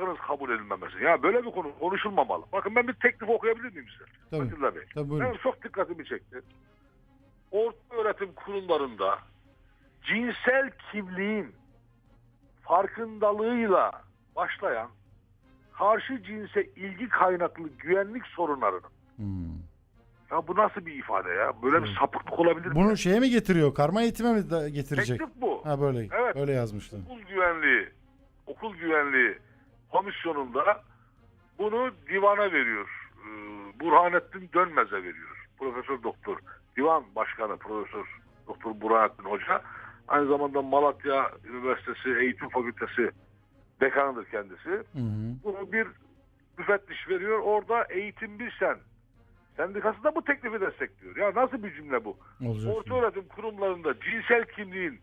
bırakınız kabul edilmemesi. Ya böyle bir konu konuşulmamalı. Bakın ben bir teklif okuyabilir miyim size? Tabii. Atilla Bey. Tabii buyurun. Benim çok dikkatimi çekti. Orta öğretim kurumlarında cinsel kimliğin farkındalığıyla başlayan karşı cinse ilgi kaynaklı güvenlik sorunlarının Hmm. ya bu nasıl bir ifade ya? Böyle bir Evet. sapıklık olabilir mi? Bunu şeye mi getiriyor? Karma eğitime mi getirecek? Teklif bu. Ha böyle. Evet. Böyle yazmıştı. okul güvenliği okul güvenliği komisyonunda bunu divana veriyor. Ee, Burhanettin Dönmez'e veriyor. Profesör Doktor Divan Başkanı Profesör Doktor Burhanettin Hoca. Aynı zamanda Malatya Üniversitesi Eğitim Fakültesi dekanıdır kendisi. Hı hı. Bunu bir müfettiş veriyor. Orada Eğitim Bir Sen sendikası da bu teklifi destekliyor. Ya nasıl bir cümle bu? Olacak. Orta öğretim kurumlarında cinsel kimliğin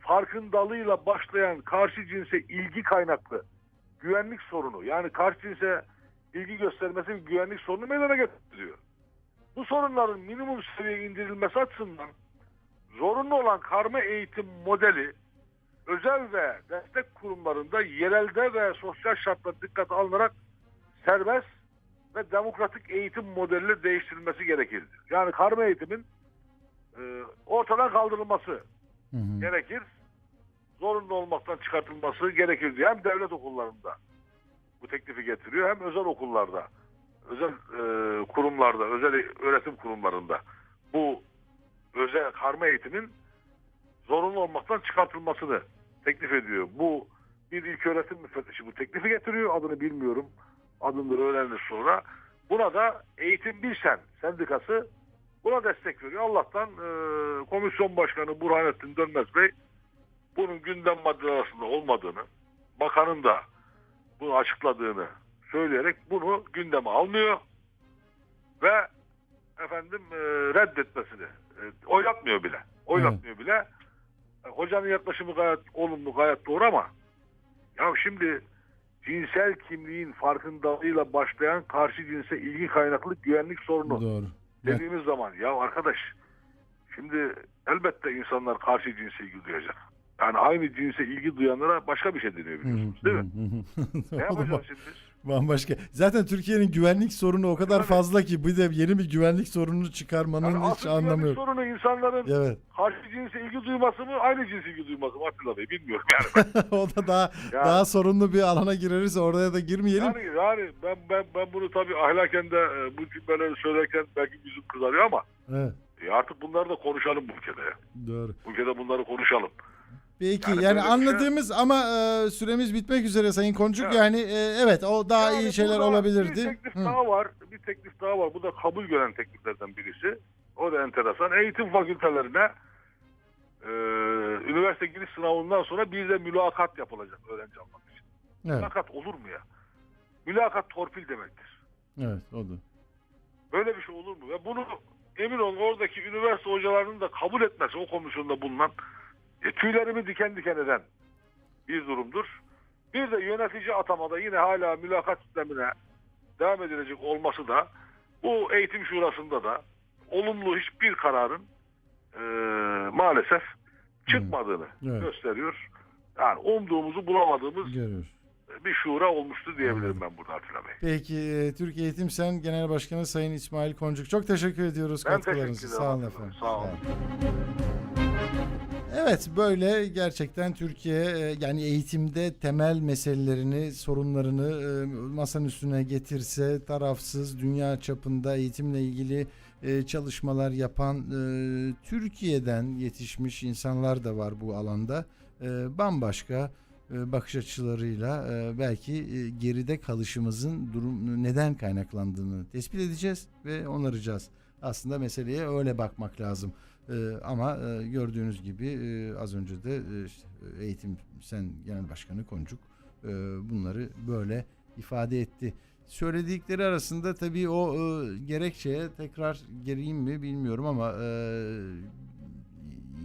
farkındalığıyla başlayan karşı cinse ilgi kaynaklı güvenlik sorunu yani karşı cinse ilgi göstermesi bir güvenlik sorunu meydana getiriyor. Bu sorunların minimum seviyeye indirilmesi açısından zorunlu olan karma eğitim modeli özel ve destek kurumlarında yerelde ve sosyal şartlar dikkate alınarak serbest ve demokratik eğitim modeliyle değiştirilmesi gerekir. Yani karma eğitimin e, ortadan kaldırılması Hı hı. gerekir. Zorunlu olmaktan çıkartılması gerekir diye hem devlet okullarında bu teklifi getiriyor hem özel okullarda, özel e, kurumlarda, özel öğretim kurumlarında bu özel karma eğitimin zorunlu olmaktan çıkartılmasını teklif ediyor. Bu bir ilk öğretim müfettişi bu teklifi getiriyor. Adını bilmiyorum. Adını da öğrenir sonra. Buna da Eğitim Bilsen Sendikası buna destek veriyor. Allah'tan e, komisyon başkanı Burhanettin Dönmez Bey bunun gündem maddeleri arasında olmadığını, bakanın da bunu açıkladığını söyleyerek bunu gündeme almıyor ve efendim e, reddetmesini e, oylatmıyor bile. Oylatmıyor bile. E, hocanın yaklaşımı gayet olumlu, gayet doğru ama ya şimdi cinsel kimliğin farkındalığıyla başlayan karşı cinse ilgi kaynaklı güvenlik sorunu Doğru. Evet. dediğimiz zaman ya arkadaş şimdi elbette insanlar karşı cinse ilgi duyacak. Yani aynı cinse ilgi duyanlara başka bir şey deniyor biliyorsunuz değil mi? Ne yapacağız şimdi? Bambaşka. Zaten Türkiye'nin güvenlik sorunu o kadar fazla ki bir de yeni bir güvenlik sorununu çıkarmanın Yani hiç asıl güvenlik anlamı yok. sorunu insanların Evet. karşı cinse ilgi duyması mı aynı cinse ilgi duyması mı Atilla Bey bilmiyorum yani. o da daha Ya- daha sorunlu bir alana gireriz. Oraya da girmeyelim. yani, yani ben, ben, ben bunu tabii ahlaken de e, bu cümleleri söylerken belki yüzüm kızarıyor ama Evet. e, artık bunları da konuşalım bu ülkede. ya. Doğru. Bu ülkede bunları konuşalım. Peki Yani yani, bir şey- anladığımız ama e, süremiz bitmek üzere Sayın Koncuk. Evet. Yani e, evet o daha Yani iyi şeyler olabilirdi. Bir teklif Hı. daha var. Bir teklif daha var. Bu da kabul gören tekliflerden birisi. O da enteresan. Eğitim fakültelerine e, üniversite giriş sınavından sonra bir de mülakat yapılacak öğrenci almak için. Evet. Mülakat olur mu ya? Mülakat torpil demektir. Evet o da. Böyle bir şey olur mu? Ve bunu emin olun oradaki üniversite hocalarının da kabul etmesi o komisyonda bulunan e, tüylerimi diken diken eden bir durumdur. Bir de yönetici atamada yine hala mülakat sistemine devam edilecek olması da bu eğitim şurasında da olumlu hiçbir kararın e, maalesef çıkmadığını Evet. gösteriyor. Yani umduğumuzu bulamadığımız Görüyoruz. bir şura olmuştu diyebilirim ben burada Atilla Bey. Peki e, Türkiye Eğitim Sen Genel Başkanı Sayın İsmail Koncuk. Çok teşekkür ediyoruz Ben katkılarınızı. teşekkür ederim Sağ olun efendim. sağ olun. Evet böyle gerçekten Türkiye e, yani eğitimde temel meselelerini, sorunlarını e, masanın üstüne getirse tarafsız dünya çapında eğitimle ilgili e, çalışmalar yapan Türkiye'den yetişmiş insanlar da var bu alanda. Bambaşka bakış açılarıyla belki geride kalışımızın durum neden kaynaklandığını tespit edeceğiz ve onaracağız. Aslında meseleye öyle bakmak lazım. Ee, ama e, gördüğünüz gibi e, az önce de e, işte, eğitim sen genel başkanı Koncuk bunları böyle ifade etti. Söyledikleri arasında tabii o e, gerekçeye tekrar gireyim mi bilmiyorum ama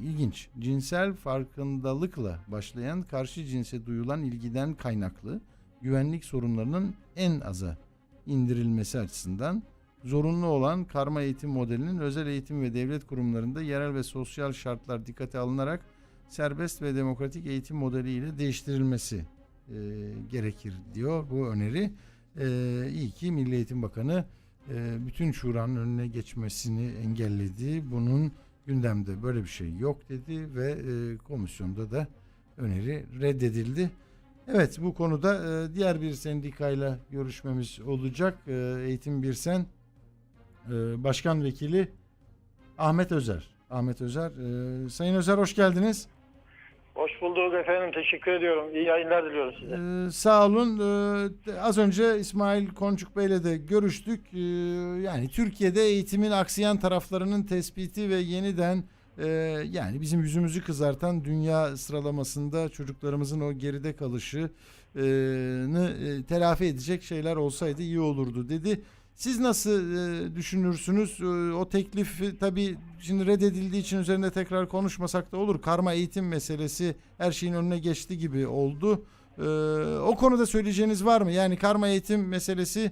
ilginç. Cinsel farkındalıkla başlayan karşı cinse duyulan ilgiden kaynaklı güvenlik sorunlarının en aza indirilmesi açısından zorunlu olan karma eğitim modelinin özel eğitim ve devlet kurumlarında yerel ve sosyal şartlar dikkate alınarak serbest ve demokratik eğitim modeliyle değiştirilmesi e, gerekir diyor bu öneri. E, iyi ki Milli Eğitim Bakanı e, bütün şuranın önüne geçmesini engelledi. Bunun gündemde böyle bir şey yok dedi ve e, komisyonda da öneri reddedildi. Evet bu konuda e, diğer bir sendikayla görüşmemiz olacak. E, Eğitim Birsen e, Başkan Vekili Ahmet Özer. Ahmet Özer. E, Sayın Özer hoş geldiniz. Hoş bulduk efendim. Teşekkür ediyorum. İyi yayınlar diliyorum size. Ee, sağ olun. Ee, az önce İsmail Konçuk Bey'le de görüştük. Ee, yani Türkiye'de eğitimin aksayan taraflarının tespiti ve yeniden e, yani bizim yüzümüzü kızartan dünya sıralamasında çocuklarımızın o geride kalışını e, telafi edecek şeyler olsaydı iyi olurdu dedi. Siz nasıl e, düşünürsünüz? E, o teklif e, tabii şimdi reddedildiği için üzerinde tekrar konuşmasak da olur. Karma eğitim meselesi her şeyin önüne geçti gibi oldu. E, o konuda söyleyeceğiniz var mı? Yani karma eğitim meselesi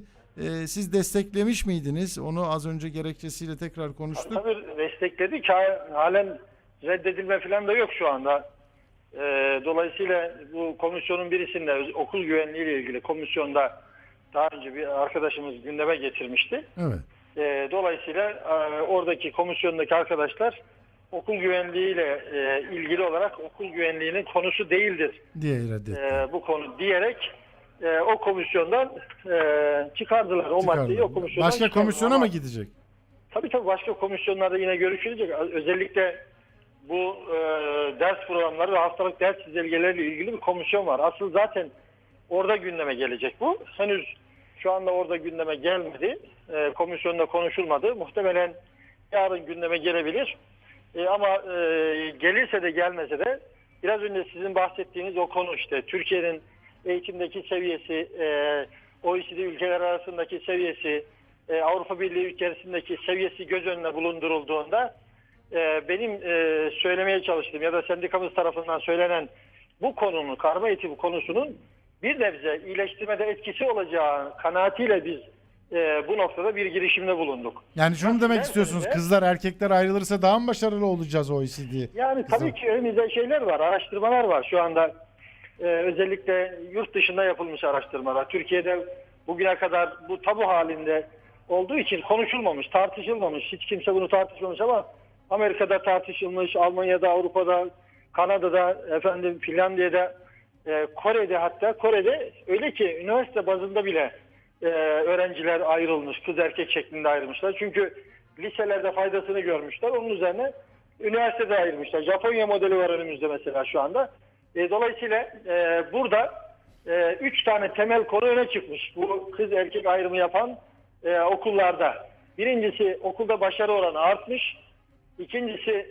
siz desteklemiş miydiniz? Onu az önce gerekçesiyle tekrar konuştuk. Tabii destekledik. Ha- Halen reddedilme falan da yok şu anda. Dolayısıyla bu komisyonun birisinde okul güvenliği ile ilgili komisyonda daha önce bir arkadaşımız gündeme getirmişti. Evet. Ee, dolayısıyla e, oradaki komisyondaki arkadaşlar okul güvenliğiyle e, ilgili olarak okul güvenliğinin konusu değildir Diye e, bu konu diyerek e, o komisyondan e, çıkardılar. O Çıkardı. maddeyi o komisyondan Başka çıkardılar. komisyona mı gidecek? Tabii tabii başka komisyonlarda yine görüşülecek. Özellikle bu e, ders programları ve hastalık ders çizelgeleriyle ilgili bir komisyon var. Asıl zaten orada gündeme gelecek bu. Henüz şu anda orada gündeme gelmedi. E, komisyonda konuşulmadı. Muhtemelen yarın gündeme gelebilir. E, ama e, gelirse de gelmese de biraz önce sizin bahsettiğiniz o konu işte Türkiye'nin eğitimdeki seviyesi, e, OECD ülkeler arasındaki seviyesi, e, Avrupa Birliği içerisindeki seviyesi göz önüne bulundurulduğunda e, benim e, söylemeye çalıştığım ya da sendikamız tarafından söylenen bu konunun, karma eğitimi konusunun bir nebze iyileştirmede etkisi olacağı kanaatiyle biz e, bu noktada bir girişimde bulunduk. Yani şunu demek derseniz istiyorsunuz. de- Kızlar erkekler ayrılırsa daha mı başarılı olacağız OECD? Yani tabii ki önümüzde şeyler var, araştırmalar var şu anda. Ee, özellikle yurt dışında yapılmış araştırmalar. Türkiye'de bugüne kadar bu tabu halinde olduğu için konuşulmamış, tartışılmamış. Hiç kimse bunu tartışmamış ama Amerika'da tartışılmış, Almanya'da, Avrupa'da, Kanada'da, efendim Finlandiya'da, e, Kore'de hatta Kore'de öyle ki üniversite bazında bile e, öğrenciler ayrılmış, kız erkek şeklinde ayrılmışlar. Çünkü liselerde faydasını görmüşler. Onun üzerine üniversitede ayırmışlar. Japonya modeli var önümüzde mesela şu anda. E, dolayısıyla burada üç tane temel konu öne çıkmış. Bu kız erkek ayrımı yapan okullarda. Birincisi okulda başarı oranı artmış. İkincisi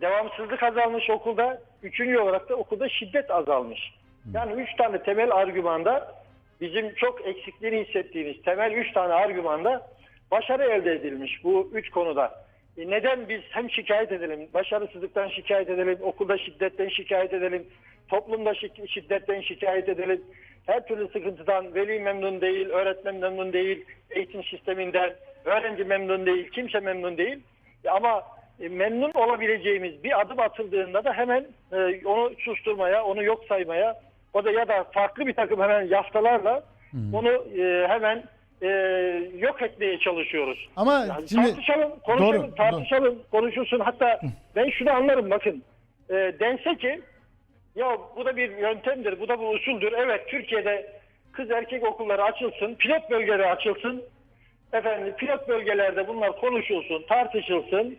devamsızlık azalmış okulda. Üçüncü olarak da okulda şiddet azalmış. Yani üç tane temel argümanda bizim çok eksikliğini hissettiğimiz temel üç tane argümanda başarı elde edilmiş bu üç konuda. E neden biz hem şikayet edelim, başarısızlıktan şikayet edelim, okulda şiddetten şikayet edelim, toplumda şi- şiddetten şikayet edelim, her türlü sıkıntıdan veli memnun değil, öğretmen memnun değil, eğitim sisteminden öğrenci memnun değil, kimse memnun değil. E Ama e, memnun olabileceğimiz bir adım atıldığında da hemen e, onu susturmaya, onu yok saymaya, o da ya da farklı bir takım hemen yaftalarla onu e, hemen e, yok etmeye çalışıyoruz. Ama Yani şimdi tartışalım, konuşalım, Doğru, tartışalım, konuşulsun. Hatta ben şunu anlarım bakın. E, dense ki ya bu da bir yöntemdir, bu da bir usuldür. Evet Türkiye'de kız erkek okulları açılsın, pilot bölgeleri açılsın. Efendim pilot bölgelerde bunlar konuşulsun, tartışılsın.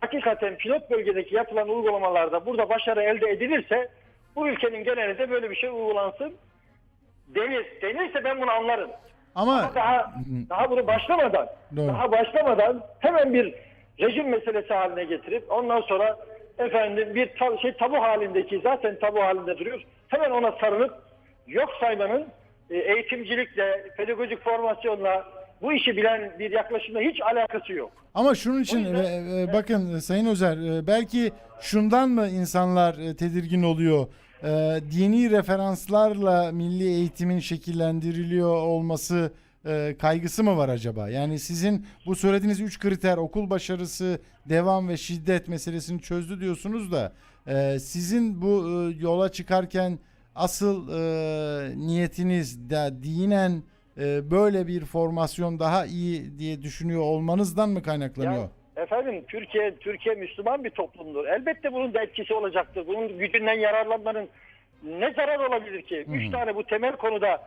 Hakikaten pilot bölgedeki yapılan uygulamalarda burada başarı elde edilirse bu ülkenin genelinde böyle bir şey uygulansın. Denir. Denirse ben bunu anlarım. ama Daha daha bunu başlamadan, Doğru. daha başlamadan hemen bir rejim meselesi haline getirip ondan sonra efendim bir ta- şey tabu halindeki zaten tabu halinde duruyor. Hemen ona sarılıp yok saymanın e, eğitimcilikle, pedagojik formasyonla bu işi bilen bir yaklaşımla hiç alakası yok. Ama şunun için yüzden- e, e, bakın e, Sayın Özer e, belki şundan mı insanlar e, tedirgin oluyor? E, dini referanslarla milli eğitimin şekillendiriliyor olması e, kaygısı mı var acaba? Yani sizin bu söylediğiniz üç kriter okul başarısı, devam ve şiddet meselesini çözdü diyorsunuz da e, sizin bu e, yola çıkarken asıl e, niyetiniz de dinen e, böyle bir formasyon daha iyi diye düşünüyor olmanızdan mı kaynaklanıyor? Ya, efendim Türkiye Türkiye Müslüman bir toplumdur. Elbette bunun da etkisi olacaktır. Bunun gücünden yararlanmanın ne zarar olabilir ki? Üç tane bu temel konuda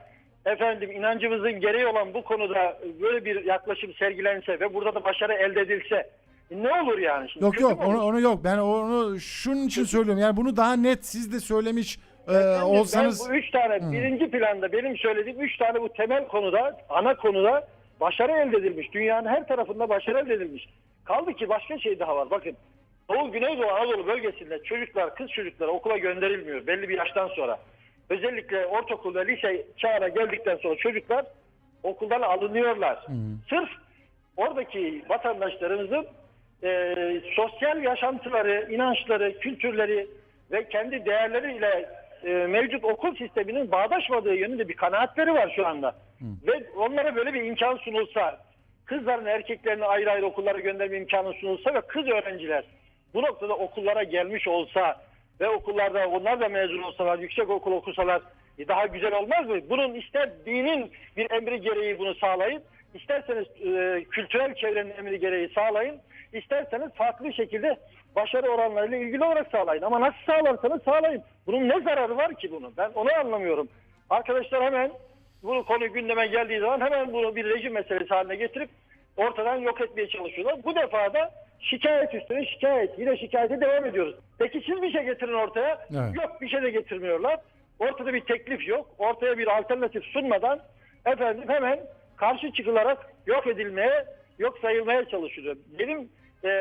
efendim inancımızın gereği olan bu konuda böyle bir yaklaşım sergilense ve burada da başarı elde edilse ne olur yani? Şimdi Yok yok onu onu yok. Ben onu şunun için söylüyorum. Yani bunu daha net siz de söylemiş e, Efendim, olsanız Ben bu üç tane birinci planda benim söylediğim üç tane bu temel konuda ana konuda başarı elde edilmiş. Dünyanın her tarafında başarı elde edilmiş. Kaldı ki başka şey daha var. Bakın Doğu Güneydoğu Anadolu bölgesinde çocuklar kız çocukları okula gönderilmiyor belli bir yaştan sonra. Özellikle ortaokul ve lise çağına geldikten sonra çocuklar okuldan alınıyorlar. Sırf oradaki vatandaşlarımızın e, sosyal yaşantıları, inançları, kültürleri ve kendi değerleriyle e, mevcut okul sisteminin bağdaşmadığı yönünde bir kanaatleri var şu anda. Ve onlara böyle bir imkan sunulsa, kızların erkeklerini ayrı ayrı okullara gönderme imkanı sunulsa ve kız öğrenciler bu noktada okullara gelmiş olsa ve okullarda onlar da mezun olsalar, yüksek okul okusalar e, daha güzel olmaz mı? Bunun ister dinin bir emri gereği bunu sağlayın, isterseniz e, kültürel çevrenin emri gereği sağlayın, isterseniz farklı şekilde başarı oranlarıyla ilgili olarak sağlayın. Ama nasıl sağlarsanız sağlayın. Bunun ne zararı var ki bunun? Ben onu anlamıyorum. Arkadaşlar hemen bu konu gündeme geldiği zaman hemen bunu bir rejim meselesi haline getirip ortadan yok etmeye çalışıyorlar. Bu defa da şikayet üstüne şikayet. Yine şikayete devam ediyoruz. Peki siz bir şey getirin ortaya. Evet. Yok bir şey de getirmiyorlar. Ortada bir teklif yok. Ortaya bir alternatif sunmadan efendim hemen karşı çıkılarak yok edilmeye, yok sayılmaya çalışılıyor. Benim e,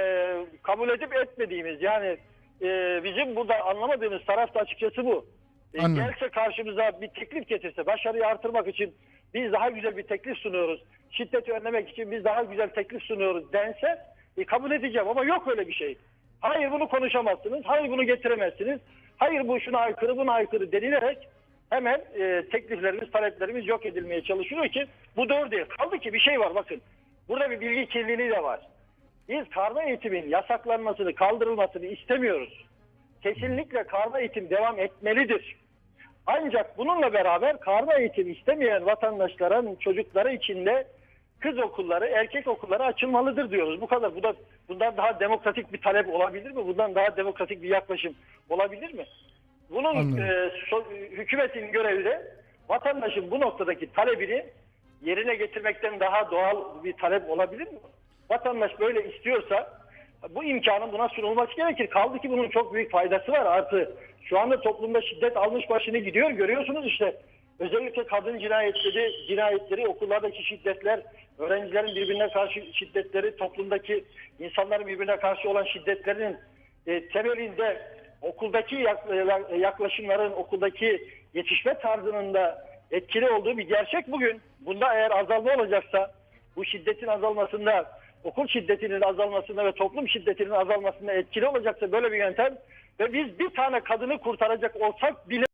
kabul edip etmediğimiz yani e, bizim burada anlamadığımız taraf da açıkçası bu. E, Anladım. gelse karşımıza bir teklif getirse başarıyı artırmak için biz daha güzel bir teklif sunuyoruz. Şiddeti önlemek için biz daha güzel teklif sunuyoruz dense e, kabul edeceğim ama yok öyle bir şey. Hayır bunu konuşamazsınız. Hayır bunu getiremezsiniz. Hayır bu şuna aykırı buna aykırı denilerek hemen e, tekliflerimiz, taleplerimiz yok edilmeye çalışılıyor ki bu doğru değil. Kaldı ki bir şey var bakın. Burada bir bilgi kirliliği de var. Biz karma eğitimin yasaklanmasını, kaldırılmasını istemiyoruz. Kesinlikle karma eğitim devam etmelidir. Ancak bununla beraber karma eğitim istemeyen vatandaşların çocukları içinde kız okulları, erkek okulları açılmalıdır diyoruz. Bu kadar. Bu da bundan daha demokratik bir talep olabilir mi? Bundan daha demokratik bir yaklaşım olabilir mi? Bunun Anladım. e, so- hükümetin görevi de vatandaşın bu noktadaki talebini yerine getirmekten daha doğal bir talep olabilir mi? Vatandaş böyle istiyorsa bu imkanın buna sunulması gerekir. Kaldı ki bunun çok büyük faydası var. Artı şu anda toplumda şiddet almış başını gidiyor. Görüyorsunuz işte özellikle kadın cinayetleri, cinayetleri, okullardaki şiddetler, öğrencilerin birbirine karşı şiddetleri, toplumdaki insanların birbirine karşı olan şiddetlerinin e, temelinde okuldaki yak- yaklaşımların, okuldaki yetişme tarzının da etkili olduğu bir gerçek bugün. Bunda eğer azalma olacaksa bu şiddetin azalmasında, okul şiddetinin azalmasında ve toplum şiddetinin azalmasında etkili olacaksa böyle bir yöntem ve biz bir tane kadını kurtaracak olsak bile